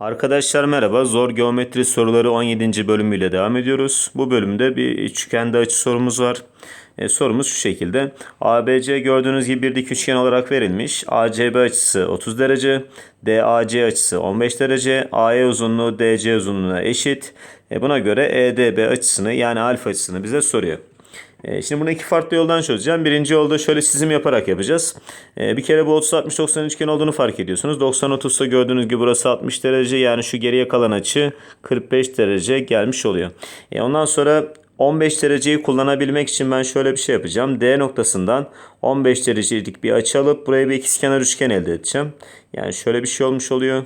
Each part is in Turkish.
Arkadaşlar merhaba. Zor geometri soruları 17. bölümüyle devam ediyoruz. Bu bölümde bir üçgende açı sorumuz var. E, sorumuz şu şekilde. ABC gördüğünüz gibi bir dik üçgen olarak verilmiş. ACB açısı 30 derece, DAC açısı 15 derece, AE uzunluğu DC uzunluğuna eşit. E, buna göre EDB açısını yani alfa açısını bize soruyor. E, Şimdi bunu iki farklı yoldan çözeceğim. Birinci yolda şöyle çizim yaparak yapacağız. E, Bir kere bu 30-60-90 üçgen olduğunu fark ediyorsunuz. 90-30'da gördüğünüz gibi burası 60 derece. Yani şu geriye kalan açı 45 derece gelmiş oluyor. E, Ondan sonra 15 dereceyi kullanabilmek için ben şöyle bir şey yapacağım. D noktasından 15 derecelik bir açı alıp buraya bir ikizkenar üçgen elde edeceğim. Yani şöyle bir şey olmuş oluyor.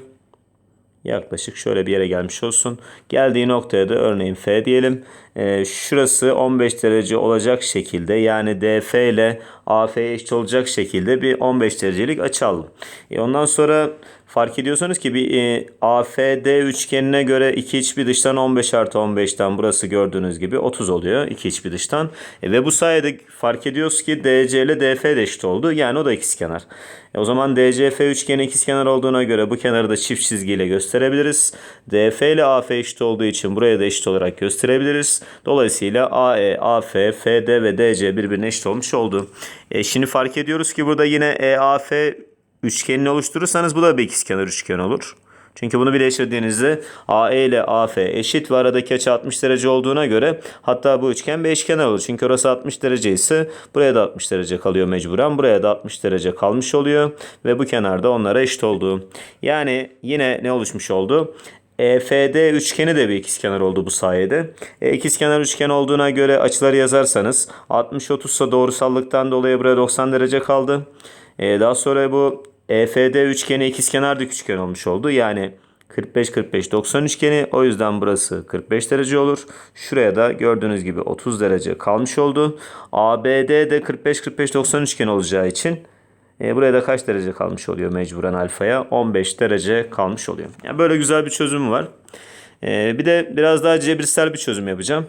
Yaklaşık şöyle bir yere gelmiş olsun. Geldiği noktaya da örneğin F diyelim. Ee, şurası 15 derece olacak şekilde yani DF ile AF eşit olacak şekilde bir 15 derecelik açı aldım. E ondan sonra fark ediyorsanız ki bir e, AFD üçgenine göre iki iç bir dıştan 15 artı 15'ten burası gördüğünüz gibi 30 oluyor iki iç bir dıştan. E, ve bu sayede fark ediyoruz ki DC ile DF de eşit oldu. Yani o da ikizkenar. E, o zaman DCF üçgeni ikizkenar olduğuna göre bu kenarı da çift çizgiyle gösterebiliriz. DF ile AF eşit olduğu için buraya da eşit olarak gösterebiliriz. Dolayısıyla AE, AF, FD ve DC birbirine eşit olmuş oldu. E, şimdi fark ediyoruz ki burada yine EAF üçgenini oluşturursanız bu da bir ikizkenar üçgen olur. Çünkü bunu birleştirdiğinizde AE ile AF eşit ve aradaki açı 60 derece olduğuna göre hatta bu üçgen bir eşkenar olur. Çünkü orası 60 derece ise buraya da 60 derece kalıyor mecburen. Buraya da 60 derece kalmış oluyor ve bu kenarda onlara eşit oldu. Yani yine ne oluşmuş oldu? EFD üçgeni de bir ikizkenar oldu bu sayede. E, ikizkenar üçgen olduğuna göre açıları yazarsanız 60-30 ise doğrusallıktan dolayı buraya 90 derece kaldı. E, daha sonra bu EFD üçgeni ikizkenar dik üçgen olmuş oldu. Yani 45-45-90 üçgeni. O yüzden burası 45 derece olur. Şuraya da gördüğünüz gibi 30 derece kalmış oldu. ABD de 45-45-90 üçgen olacağı için e, buraya da kaç derece kalmış oluyor mecburen alfaya? 15 derece kalmış oluyor. Yani böyle güzel bir çözüm var. E, bir de biraz daha cebirsel bir çözüm yapacağım.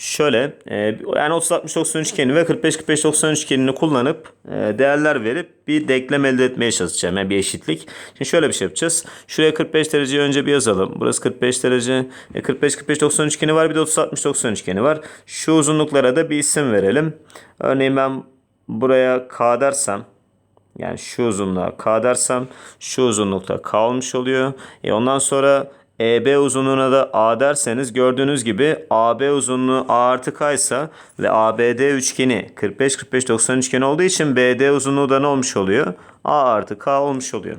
Şöyle e, yani 30-60-90 üçgeni ve 45-45-90 üçgenini kullanıp e, değerler verip bir denklem elde etmeye çalışacağım. Yani bir eşitlik. Şimdi şöyle bir şey yapacağız. Şuraya 45 dereceyi önce bir yazalım. Burası 45 derece. E, 45-45-90 üçgeni var. Bir de 30-60-90 üçgeni var. Şu uzunluklara da bir isim verelim. Örneğin ben buraya K dersem yani şu uzunluğa K dersem şu uzunlukta K olmuş oluyor. E ondan sonra EB uzunluğuna da A derseniz gördüğünüz gibi AB uzunluğu A artı K ise ve ABD üçgeni 45-45-90 üçgeni olduğu için BD uzunluğu da ne olmuş oluyor? A artı K olmuş oluyor.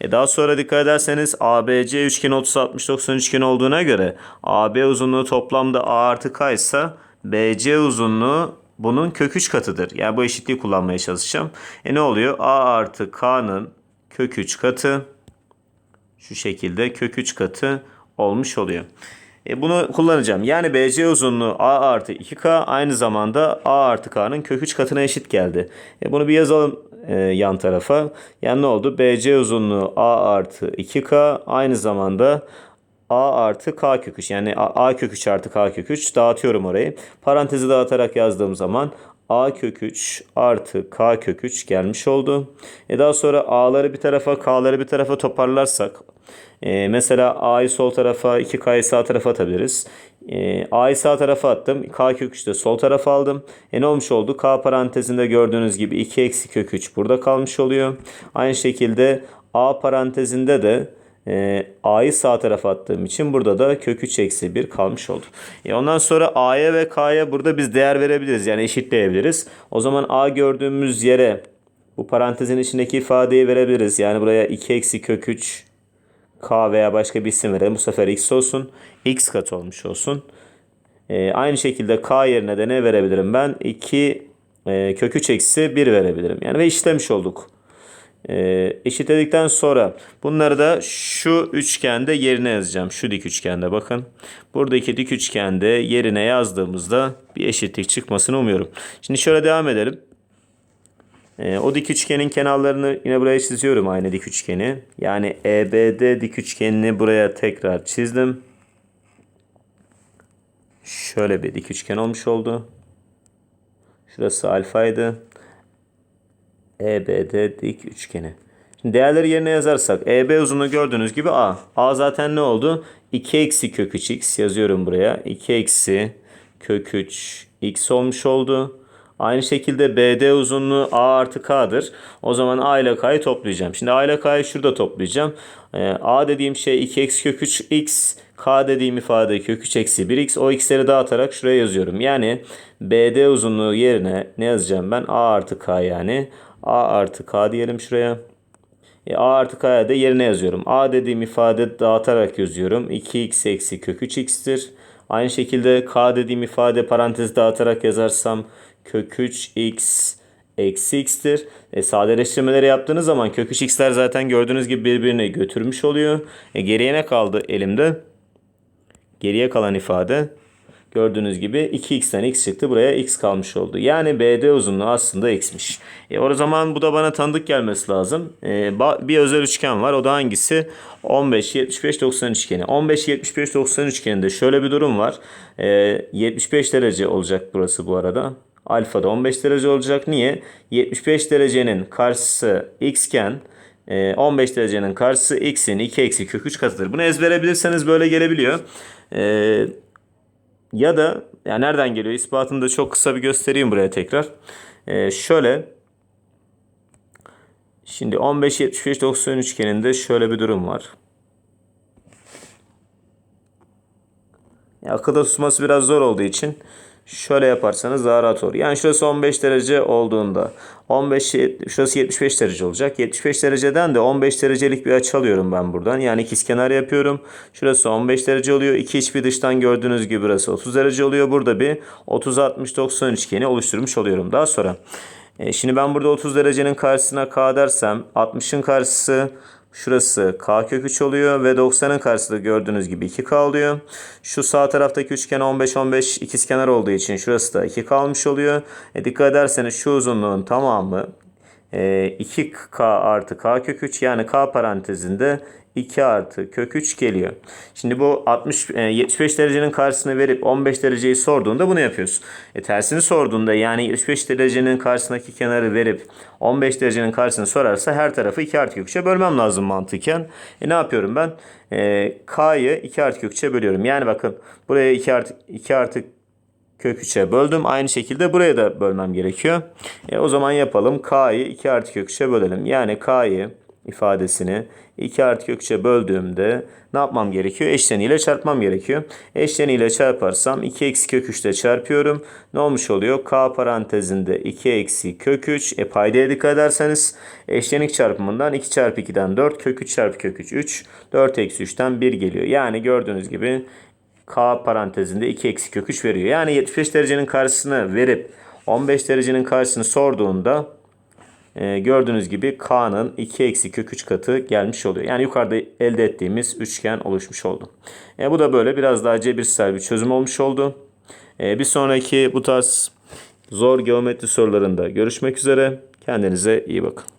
E daha sonra dikkat ederseniz ABC üçgeni 30-60-90 üçgeni olduğuna göre AB uzunluğu toplamda A artı K ise BC uzunluğu bunun kök 3 katıdır. Yani bu eşitliği kullanmaya çalışacağım. E ne oluyor? A artı K'nın kök 3 katı şu şekilde kök 3 katı olmuş oluyor. E bunu kullanacağım. Yani BC uzunluğu A artı 2K aynı zamanda A artı K'nın kök 3 katına eşit geldi. E bunu bir yazalım e, yan tarafa. Yani ne oldu? BC uzunluğu A artı 2K aynı zamanda A artı K kök 3 yani A, A kök 3 artı K kök 3 dağıtıyorum orayı. Parantezi dağıtarak yazdığım zaman A kök 3 artı K kök 3 gelmiş oldu. E daha sonra A'ları bir tarafa K'ları bir tarafa toparlarsak e, mesela A'yı sol tarafa 2K'yı sağ tarafa atabiliriz. E, A'yı sağ tarafa attım. K kök 3'ü de sol tarafa aldım. E ne olmuş oldu? K parantezinde gördüğünüz gibi 2 eksi kök 3 burada kalmış oluyor. Aynı şekilde A parantezinde de e, A'yı sağ tarafa attığım için burada da kök 3 eksi 1 kalmış oldu. E ondan sonra A'ya ve K'ya burada biz değer verebiliriz. Yani eşitleyebiliriz. O zaman A gördüğümüz yere bu parantezin içindeki ifadeyi verebiliriz. Yani buraya 2 eksi kök 3 K veya başka bir isim verelim. Bu sefer X olsun. X kat olmuş olsun. E, aynı şekilde K yerine de ne verebilirim ben? 2 e, kök 3 eksi 1 verebilirim. Yani ve işlemiş olduk. E, eşitledikten sonra bunları da şu üçgende yerine yazacağım. Şu dik üçgende bakın. Buradaki dik üçgende yerine yazdığımızda bir eşitlik çıkmasını umuyorum. Şimdi şöyle devam edelim. E, o dik üçgenin kenarlarını yine buraya çiziyorum aynı dik üçgeni. Yani EBD dik üçgenini buraya tekrar çizdim. Şöyle bir dik üçgen olmuş oldu. Şurası alfaydı. EBD dik üçgeni. Şimdi değerleri yerine yazarsak EB uzunluğu gördüğünüz gibi A. A zaten ne oldu? 2 eksi kök 3 x yazıyorum buraya. 2 eksi kök 3 x olmuş oldu. Aynı şekilde BD uzunluğu A artı K'dır. O zaman A ile K'yı toplayacağım. Şimdi A ile K'yı şurada toplayacağım. Ee, A dediğim şey 2 eksi kök 3 x. K dediğim ifade kök 3 eksi 1 x. O x'leri dağıtarak şuraya yazıyorum. Yani BD uzunluğu yerine ne yazacağım ben? A artı K yani. A artı K diyelim şuraya. E, A artı K'ya da yerine yazıyorum. A dediğim ifade dağıtarak yazıyorum. 2x eksi kök 3x'tir. Aynı şekilde K dediğim ifade parantez dağıtarak yazarsam kök 3x eksi x'tir. E, sadeleştirmeleri yaptığınız zaman kök 3x'ler zaten gördüğünüz gibi birbirini götürmüş oluyor. E, geriye ne kaldı elimde? Geriye kalan ifade gördüğünüz gibi 2x'ten x çıktı. Buraya x kalmış oldu. Yani BD uzunluğu aslında x'miş. E, o zaman bu da bana tanıdık gelmesi lazım. E, bir özel üçgen var. O da hangisi? 15, 75, 90 üçgeni. 15, 75, 90 üçgeninde şöyle bir durum var. E, 75 derece olacak burası bu arada. Alfa da 15 derece olacak. Niye? 75 derecenin karşısı x iken e, 15 derecenin karşısı x'in 2 eksi kök 3 katıdır. Bunu ezbere bilirseniz böyle gelebiliyor. E, ya da ya nereden geliyor? İspatını da çok kısa bir göstereyim buraya tekrar. E, şöyle Şimdi 15 75 90 üçgeninde şöyle bir durum var. Ya akılda tutması biraz zor olduğu için şöyle yaparsanız daha rahat olur. Yani şurası 15 derece olduğunda 15 şurası 75 derece olacak. 75 dereceden de 15 derecelik bir açı alıyorum ben buradan. Yani ikizkenar yapıyorum. Şurası 15 derece oluyor. İki iç bir dıştan gördüğünüz gibi burası 30 derece oluyor. Burada bir 30 60 90 üçgeni oluşturmuş oluyorum. Daha sonra e, şimdi ben burada 30 derecenin karşısına k dersem 60'ın karşısı Şurası k kök 3 oluyor ve 90'ın karşısı da gördüğünüz gibi 2k oluyor. Şu sağ taraftaki üçgen 15-15 ikizkenar olduğu için şurası da 2 kalmış oluyor. E, dikkat ederseniz şu uzunluğun tamamı e, 2k artı k kök 3 yani k parantezinde 2 artı kök 3 geliyor. Şimdi bu 60 e, 75 derecenin karşısını verip 15 dereceyi sorduğunda bunu yapıyorsun. E, tersini sorduğunda yani 75 derecenin karşısındaki kenarı verip 15 derecenin karşısını sorarsa her tarafı 2 artı kök 3'e bölmem lazım mantıken. E, ne yapıyorum ben? E, K'yı 2 artı kök 3'e bölüyorum. Yani bakın buraya 2 artı 2 artı kök 3'e böldüm. Aynı şekilde buraya da bölmem gerekiyor. E, o zaman yapalım. K'yı 2 artı kök 3'e bölelim. Yani K'yı ifadesini 2 artı kök 3'e böldüğümde ne yapmam gerekiyor? Eşleniyle çarpmam gerekiyor. Eşleniyle çarparsam 2 eksi kök 3 ile çarpıyorum. Ne olmuş oluyor? K parantezinde 2 eksi kök 3. E paydaya dikkat ederseniz eşlenik çarpımından 2 çarpı 2'den 4 kök 3 çarpı kök 3 3. 4 eksi 3'ten 1 geliyor. Yani gördüğünüz gibi K parantezinde 2 eksi kök 3 veriyor. Yani 75 derecenin karşısını verip 15 derecenin karşısını sorduğunda e, gördüğünüz gibi K'nın 2 eksi kök 3 katı gelmiş oluyor. Yani yukarıda elde ettiğimiz üçgen oluşmuş oldu. E, bu da böyle biraz daha cebirsel bir çözüm olmuş oldu. E, bir sonraki bu tarz zor geometri sorularında görüşmek üzere. Kendinize iyi bakın.